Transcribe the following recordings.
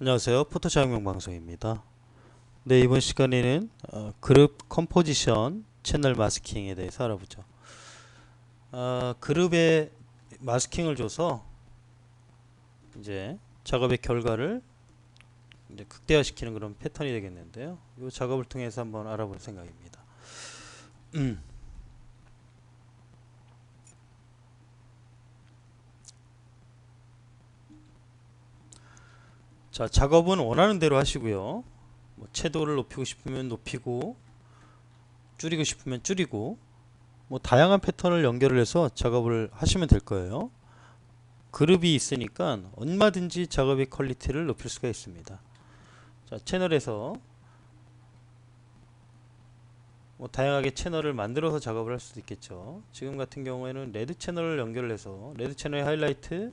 안녕하세요. 포토샵용 방송입니다. 네, 이번 시간에는 어, 그룹 컴포지션 채널 마스킹에 대해서 알아보죠. 어, 그룹에 마스킹을 줘서 이제 작업의 결과를 이제 극대화시키는 그런 패턴이 되겠는데요. 이 작업을 통해서 한번 알아볼 생각입니다. 음. 자, 작업은 원하는 대로 하시고요. 뭐 채도를 높이고 싶으면 높이고 줄이고 싶으면 줄이고 뭐 다양한 패턴을 연결을 해서 작업을 하시면 될 거예요. 그룹이 있으니까 얼마든지 작업의 퀄리티를 높일 수가 있습니다. 자, 채널에서 뭐 다양하게 채널을 만들어서 작업을 할 수도 있겠죠. 지금 같은 경우에는 레드 채널을 연결을 해서 레드 채널의 하이라이트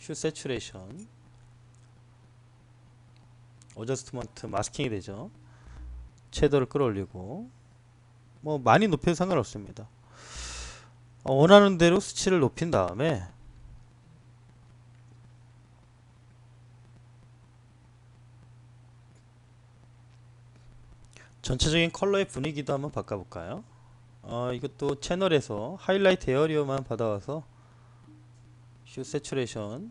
슈 세츄레이션 어저스트먼트 마스킹이 되죠. 채도를 끌어올리고. 뭐 많이 높여도 상관없습니다. 어, 원하는 대로 수치를 높인 다음에 전체적인 컬러의 분위기도 한번 바꿔볼까요? 어, 이것도 채널에서 하이라이트 에어리어만 받아와서 슈 세츄레이션과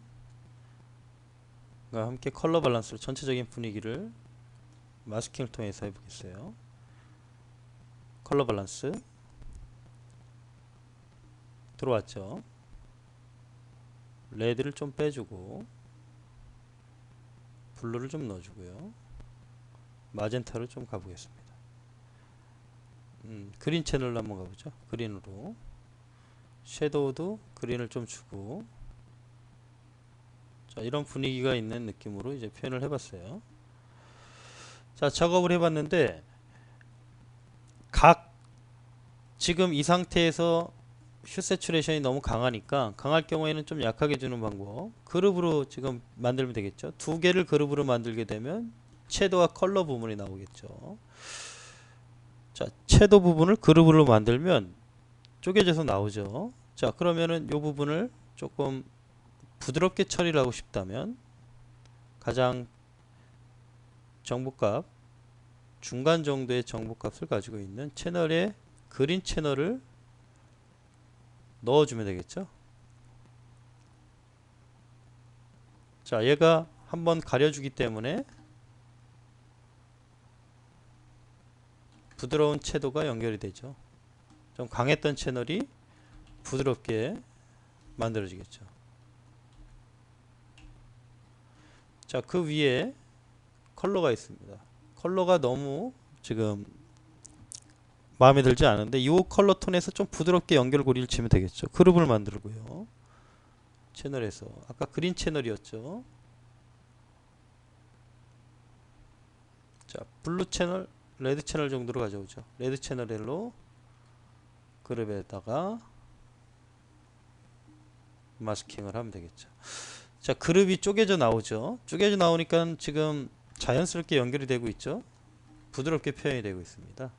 함께 컬러 밸런스로 전체적인 분위기를 마스킹을 통해서 해보겠어요. 컬러 밸런스 들어왔죠. 레드를 좀 빼주고 블루를 좀 넣어주고요. 마젠타로 좀 가보겠습니다. 음, 그린 채널로 한번 가보죠. 그린으로 섀도우도 그린을 좀 주고 자, 이런 분위기가 있는 느낌으로 이제 표현을 해봤어요. 자, 작업을 해봤는데 각 지금 이 상태에서 슈 세츄레이션이 너무 강하니까 강할 경우에는 좀 약하게 주는 방법. 그룹으로 지금 만들면 되겠죠? 두 개를 그룹으로 만들게 되면 채도와 컬러 부분이 나오겠죠. 자 채도 부분을 그룹으로 만들면 쪼개져서 나오죠. 자 그러면은 이 부분을 조금 부드럽게 처리를 하고 싶다면 가장 정보값 중간 정도의 정보값을 가지고 있는 채널에 그린 채널을 넣어주면 되겠죠? 자 얘가 한번 가려주기 때문에 부드러운 채도가 연결이 되죠. 좀 강했던 채널이 부드럽게 만들어지겠죠 자, 그 위에 컬러가 있습니다. 컬러가 너무 지금 마음에 들지 않은데 이 컬러 톤에서 좀 부드럽게 연결 고리를 치면 되겠죠. 그룹을 만들고요. 채널에서 아까 그린 채널이었죠. 자, 블루 채널, 레드 채널 정도로 가져오죠. 레드 채널로 그룹에다가 마스킹을 하면 되겠죠. 자 그룹이 쪼개져 나오죠. 쪼개져 나오니까 지금 자연스럽게 연결이 되고 있죠. 부드럽게 표현이 되고 있습니다.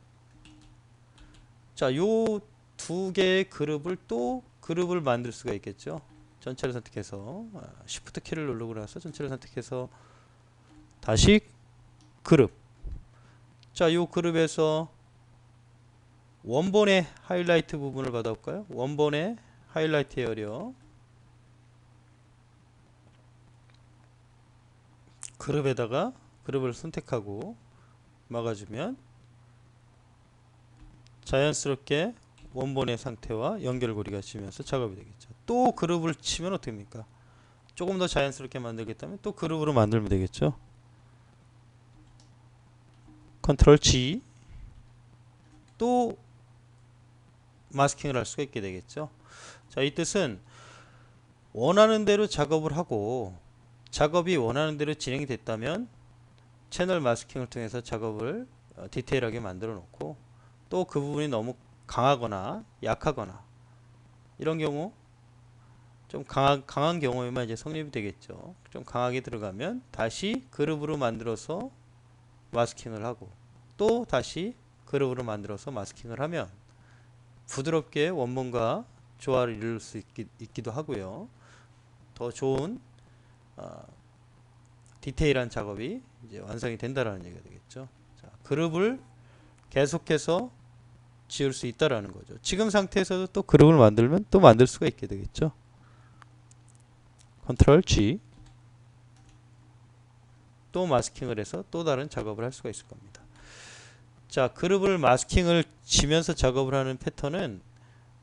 자요 두 개의 그룹을 또 그룹을 만들 수가 있겠죠. 전체를 선택해서 Shift 키를 누르고 나서 전체를 선택해서 다시 그룹. 자요 그룹에서 원본의 하이라이트 부분을 받아볼까요? 원본의 하이라이트 에어리어 그룹에다가 그룹을 선택하고 막아주면 자연스럽게 원본의 상태와 연결고리가 지면서 작업이 되겠죠. 또 그룹을 치면 어떻게 됩니까? 조금 더 자연스럽게 만들겠다면 또 그룹으로 만들면 되겠죠. 컨트롤 G 또 마스킹을 할 수가 있게 되겠죠. 자, 이 뜻은 원하는 대로 작업을 하고 작업이 원하는 대로 진행이 됐다면 채널 마스킹을 통해서 작업을 어, 디테일하게 만들어 놓고 또 그 부분이 너무 강하거나 약하거나 이런 경우 좀 강한, 강한 경우에만 이제 성립이 되겠죠. 좀 강하게 들어가면 다시 그룹으로 만들어서 마스킹을 하고 또 다시 그룹으로 만들어서 마스킹을 하면 부드럽게 원본과 조화를 이룰 수 있기, 있기도 하고요. 더 좋은 디테일한 작업이 이제 완성이 된다라는 얘기가 되겠죠. 자, 그룹을 계속해서 지을 수 있다라는 거죠. 지금 상태에서도 또 그룹을 만들면 또 만들 수가 있게 되겠죠. 컨트롤 G 또 마스킹을 해서 또 다른 작업을 할 수가 있을 겁니다. 자, 그룹을 마스킹을 지면서 작업을 하는 패턴은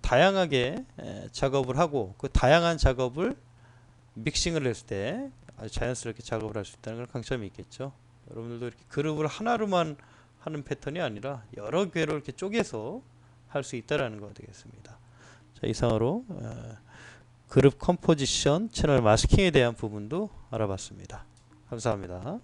다양하게 에, 작업을 하고 그 다양한 작업을 믹싱을 했을 때 아주 자연스럽게 작업을 할 수 있다는 걸 강점이 있겠죠. 여러분들도 이렇게 그룹을 하나로만 하는 패턴이 아니라 여러 개로 이렇게 쪼개서 할 수 있다라는 거 되겠습니다. 자, 이상으로 어, 그룹 컴포지션 채널 마스킹에 대한 부분도 알아봤습니다. 감사합니다.